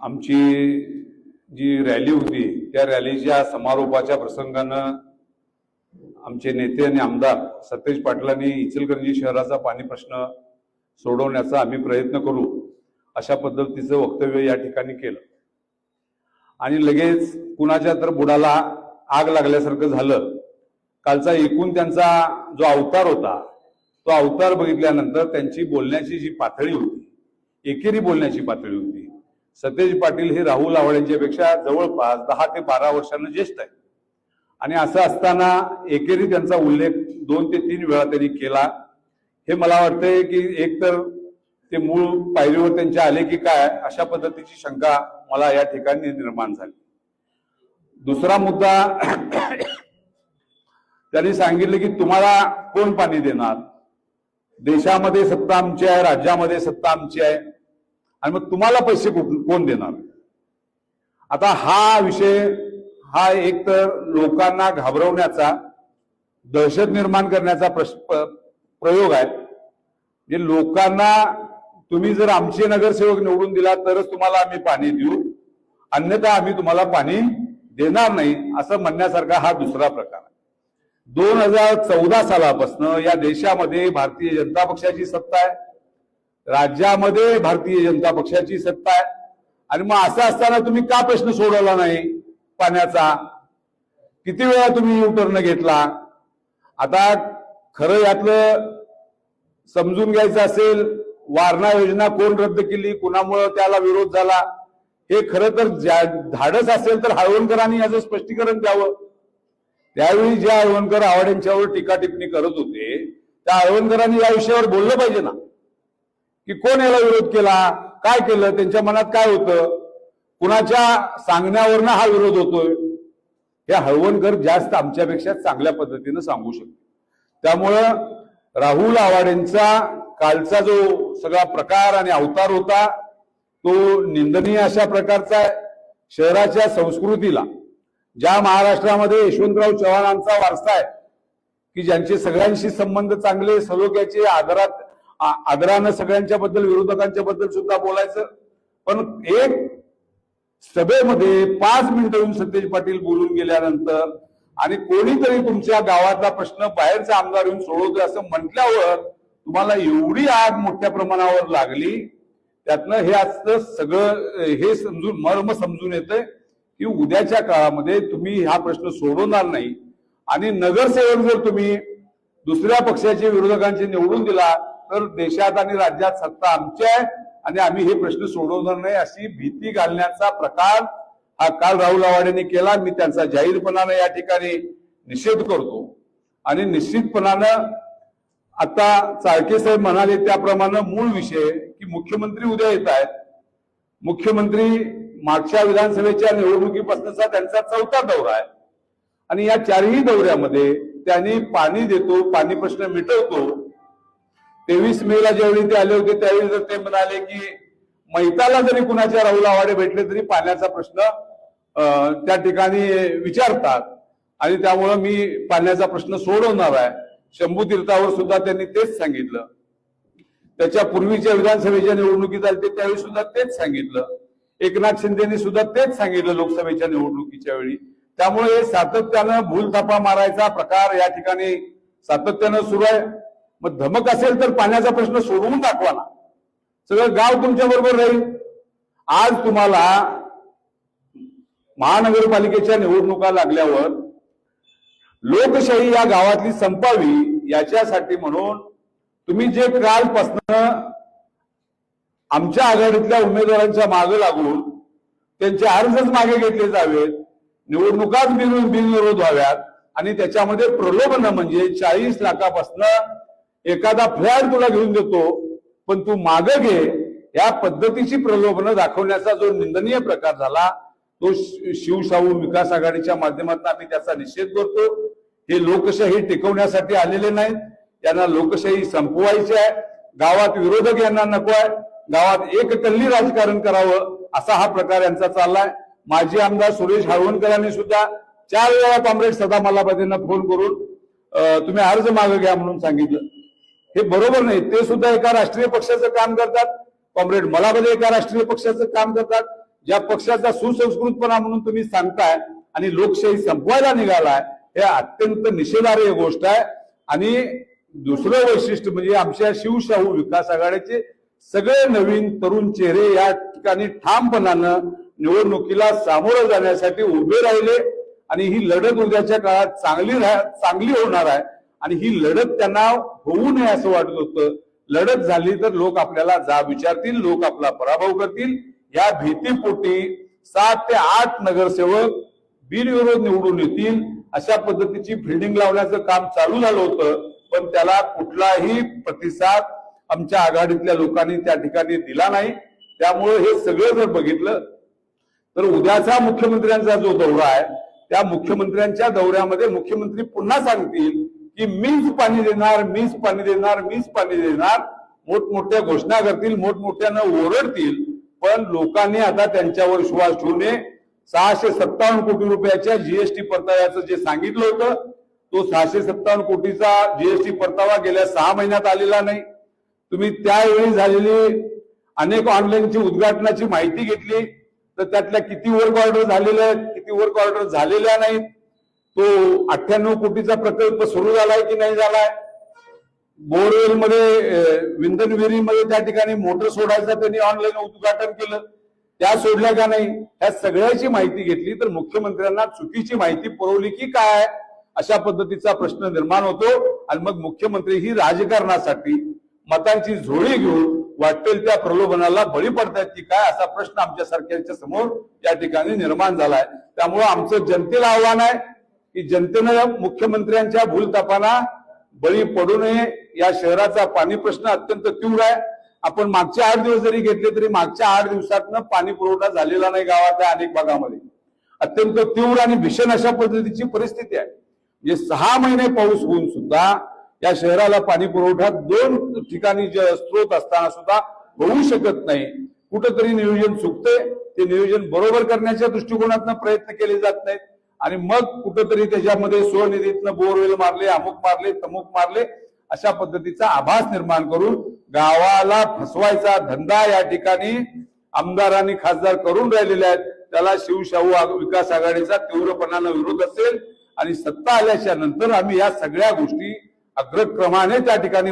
आमची जी रॅली होती त्या रॅलीच्या समारोपाच्या प्रसंगानं आमचे नेते आणि आमदार सतेज पाटलांनी इचलकरंजी शहराचा पाणी प्रश्न सोडवण्याचा आम्ही प्रयत्न करू अशा पद्धतीचं वक्तव्य या ठिकाणी केलं. आणि लगेच कुणाच्या तर बुडाला आग लागल्यासारखं झालं. कालचा एकूण त्यांचा जो अवतार होता तो अवतार बघितल्यानंतर त्यांची बोलण्याची जी पातळी होती एकेरी बोलण्याची पातळी होती. सतेज पाटील हे राहुल आवळ्यांच्यापेक्षा यांच्यापेक्षा जवळपास दहा ते बारा वर्षांना ज्येष्ठ आहे आणि असं असताना एकेरी त्यांचा उल्लेख दोन ते तीन वेळा त्यांनी केला. हे मला वाटतंय की एक तर ते मूळ पायरीवर त्यांच्या आले की काय अशा पद्धतीची शंका मला या ठिकाणी निर्माण झाली. दुसरा मुद्दा त्यांनी सांगितलं की तुम्हाला कोण पाणी देणार? देशामध्ये सत्ता आमची आहे राज्यामध्ये सत्ता आमची आहे. आणि मग तुम्हाला पैसे कुठून कोण देणार? आता हा विषय हा एक तर लोकांना घाबरवण्याचा दहशत निर्माण करण्याचा प्रश- प्रयोग आहे. म्हणजे लोकांना तुम्ही जर आमचे नगरसेवक निवडून दिला तरच तुम्हाला आम्ही पाणी देऊ. अन्यथा आम्ही तुम्हाला पाणी देणार नाही असं म्हणण्यासारखा हा दुसरा प्रकार आहे. दोन हजार चौदा सालापासून या देशामध्ये भारतीय जनता पक्षाची सत्ता आहे. राज्यामध्ये भारतीय जनता पक्षाची सत्ता आहे. आणि मग असं असताना तुम्ही का प्रश्न सोडवला नाही पाण्याचा? किती वेळा तुम्ही युटर्न घेतला? आता खरं यातलं समजून घ्यायचं असेल वारणा योजना कोण रद्द केली? कुणामुळं त्याला विरोध झाला? हे खरं तर ज्या धाडस असेल तर हळवणकरांनी याचं स्पष्टीकरण द्यावं. त्यावेळी ज्या हळवणकर आवड यांच्यावर टीका टिप्पणी करत होते त्या हळवणकरांनी या विषयावर बोललं पाहिजे ना. की कोण याला विरोध केला? काय केलं? त्यांच्या मनात काय होतं? कुणाच्या सांगण्यावरनं हा विरोध होतोय? हे हळवणकर जास्त आमच्यापेक्षा चांगल्या पद्धतीनं सांगू शकतो त्यामुळं राहुल आवाडेंचा कालचा जो सगळा प्रकार आणि अवतार होता तो निंदनीय अशा प्रकारचा आहे. शहराच्या संस्कृतीला ज्या महाराष्ट्रामध्ये यशवंतराव चव्हाणांचा वारसा आहे की ज्यांचे सगळ्यांशी संबंध चांगले सलोख्याचे आदरात आदरानं सगळ्यांच्या बद्दल विरोधकांच्या बद्दल सुद्धा बोलायचं. पण एक सभेमध्ये पाच मिनिटं येऊन सतेज पाटील बोलून गेल्यानंतर आणि कोणीतरी तुमच्या गावातला प्रश्न बाहेरचा आमदार येऊन सोडवतोय असं म्हटल्यावर तुम्हाला एवढी आग मोठ्या प्रमाणावर लागली त्यातनं हे आजचं सगळं हे समजून मर्म समजून येतंय की उद्याच्या काळामध्ये तुम्ही हा प्रश्न सोडवणार नाही. आणि नगरसेवक जर तुम्ही दुसऱ्या पक्षाचे विरोधकांचे निवडून दिला तर देशात आणि राज्यात सत्ता आमची आहे आणि आम्ही हे प्रश्न सोडवणार नाही अशी भीती घालण्याचा प्रकार हा काल राहुल आवाडेने केला. मी त्यांचा जाहीरपणानं या ठिकाणी निषेध करतो. आणि निश्चितपणानं आता चाळके साहेब म्हणाले त्याप्रमाणे मूळ विषय की मुख्यमंत्री उद्या येत आहेत. मुख्यमंत्री मागच्या विधानसभेच्या निवडणुकीपासूनचा त्यांचा चौथा दौरा आहे. आणि या चारही दौऱ्यामध्ये त्यांनी पाणी देतो पाणी प्रश्न मिटवतो. तेवीस मेला ज्यावेळी ते आले होते त्यावेळी जर ते म्हणाले की मैताला जरी कुणाच्या राहुल आवाडे भेटले तरी पाण्याचा प्रश्न त्या ठिकाणी विचारतात. आणि त्यामुळं मी पाण्याचा प्रश्न सोडवणार आहे. शंभू तीर्थावर सुद्धा त्यांनी तेच सांगितलं. त्याच्या पूर्वीच्या विधानसभेच्या निवडणुकीत आले ते त्यावेळी सुद्धा तेच सांगितलं. एकनाथ शिंदेनी सुद्धा तेच सांगितलं लोकसभेच्या निवडणुकीच्या वेळी. त्यामुळे हे सातत्यानं भूलथापा मारायचा प्रकार या ठिकाणी सातत्यानं सुरू आहे. मग धमक असेल तर पाण्याचा प्रश्न सोडवून दाखवा ना. सगळं गाव तुमच्या बरोबर राहील. आज तुम्हाला महानगरपालिकेच्या निवडणुका लागल्यावर लोकशाही या गावातली संपावी याच्यासाठी म्हणून तुम्ही जे कालपासनं आमच्या आघाडीतल्या उमेदवारांच्या मागे लागून त्यांचे अर्जच मागे घेतले जावेत निवडणुकाच बिन बिनविरोध व्हाव्यात आणि त्याच्यामध्ये प्रलोभन म्हणजे चाळीस लाखापासनं एखादा फ्लॅट तुला घेऊन देतो पण तू मागं घे या पद्धतीची प्रलोभनं दाखवण्याचा जो निंदनीय प्रकार झाला तो शिवशाहू विकास आघाडीच्या माध्यमातून आम्ही त्याचा निषेध करतो. हे लोकशाही टिकवण्यासाठी आलेले नाहीत. यांना लोकशाही संपवायची आहे. गावात विरोधक यांना नको आहे. गावात एक कल्ली राजकारण करावं असा हा प्रकार यांचा चाललाय. माजी आमदार सुरेश हळवणकरांनी सुद्धा चार वेळा कॉम्रेड सदा मल्लाबादेंना फोन करून तुम्ही अर्ज मागे घ्या म्हणून सांगितलं. हे बरोबर नाही. ते सुद्धा एका राष्ट्रीय पक्षाचं काम करतात. कॉम्रेड मलामध्ये एका राष्ट्रीय पक्षाचं काम करतात. ज्या पक्षाचा सुसंस्कृतपणा म्हणून तुम्ही सांगताय आणि लोकशाही संपवायला निघालाय हे अत्यंत निषेधार्ह गोष्ट आहे. आणि दुसरं वैशिष्ट्य म्हणजे आमच्या शिवशाहू विकास आघाडीचे सगळे नवीन तरुण चेहरे या ठिकाणी ठामपणानं निवडणुकीला सामोरं जाण्यासाठी उभे राहिले. आणि ही लढत उद्याच्या काळात चांगली राह चांगली होणार आहे. आणि ही लढत त्यांना होऊ नये असं वाटत होतं. लढत झाली तर लोक आपल्याला जा विचारतील लोक आपला पराभव करतील. या भीतीपोटी सात ते आठ नगरसेवक बिनविरोध निवडून येतील. अशा पद्धतीची फिल्डिंग लावण्याचं काम चालू झालं होतं. पण त्याला कुठलाही प्रतिसाद आमच्या आघाडीतल्या लोकांनी त्या ठिकाणी दिला नाही. त्यामुळे हे सगळं जर बघितलं तर उद्याचा मुख्यमंत्र्यांचा जो दौरा आहे त्या मुख्यमंत्र्यांच्या दौऱ्यामध्ये मुख्यमंत्री पुन्हा सांगतील की मीच पाणी देणार मीच पाणी देणार मीच पाणी देणार मोठमोठ्या घोषणा करतील मोठमोठ्यानं ओरडतील पण लोकांनी आता त्यांच्यावर विश्वास ठेवू नये. सहाशे सत्तावन्न कोटी रुपयाच्या जीएसटी परताव्याचं जे सांगितलं होतं तो सहाशे सत्तावन्न कोटीचा जीएसटी परतावा गेल्या सहा महिन्यात आलेला नाही. तुम्ही त्यावेळी झालेली अनेक ऑनलाईनची उद्घाटनाची माहिती घेतली. तर त्यातल्या किती वर्क ऑर्डर झालेल्या आहेत किती वर्क ऑर्डर झालेल्या नाहीत तो अठ्ठ्याण्णव कोटीचा प्रकल्प सुरू झालाय की नाही झालाय? बोरवेल मध्ये विंधन विहिरीमध्ये त्या ठिकाणी मोटर सोडायचं त्यांनी ऑनलाईन उद्घाटन केलं. त्या सोडल्या का नाही? ह्या सगळ्याची माहिती घेतली तर मुख्यमंत्र्यांना चुकीची माहिती पुरवली की काय अशा पद्धतीचा प्रश्न निर्माण होतो आणि मग मुख्यमंत्री ही राजकारणासाठी मतांची झोळी घेऊन वाटेल त्या प्रलोभनाला बळी पडतायत की काय असा प्रश्न आमच्या सरकारच्या समोर या ठिकाणी निर्माण झालाय. त्यामुळं आमचं जनतेला आव्हान आहे की जनतेनं मुख्यमंत्र्यांच्या भूलतापाला बळी पडू नये. या शहराचा पाणी प्रश्न अत्यंत तीव्र आहे. आपण मागचे आठ दिवस जरी घेतले तरी मागच्या आठ दिवसातनं पाणी पुरवठा झालेला नाही गावातल्या अनेक भागामध्ये. अत्यंत तीव्र आणि भीषण अशा पद्धतीची परिस्थिती आहे. म्हणजे सहा महिने पाऊस होऊन सुद्धा या शहराला पाणी पुरवठा दोन ठिकाणी जे स्रोत असताना सुद्धा होऊ शकत नाही. कुठंतरी नियोजन चुकते ते नियोजन बरोबर करण्याच्या दृष्टिकोनातनं प्रयत्न केले जात नाहीत. आणि मग कुठंतरी त्याच्यामध्ये स्वनिधीतनं बोरवेल मारले अमुक मारले तमुक मारले अशा पद्धतीचा आभास निर्माण करून गावाला फसवायचा धंदा या ठिकाणी आमदारांनी खासदार करून राहिलेले आहेत. त्याला शिवशाहू विकास आघाडीचा तीव्रपणानं विरोध असेल आणि सत्ता आल्याच्यानंतर आम्ही या सगळ्या गोष्टी अग्रक्रमाने त्या ठिकाणी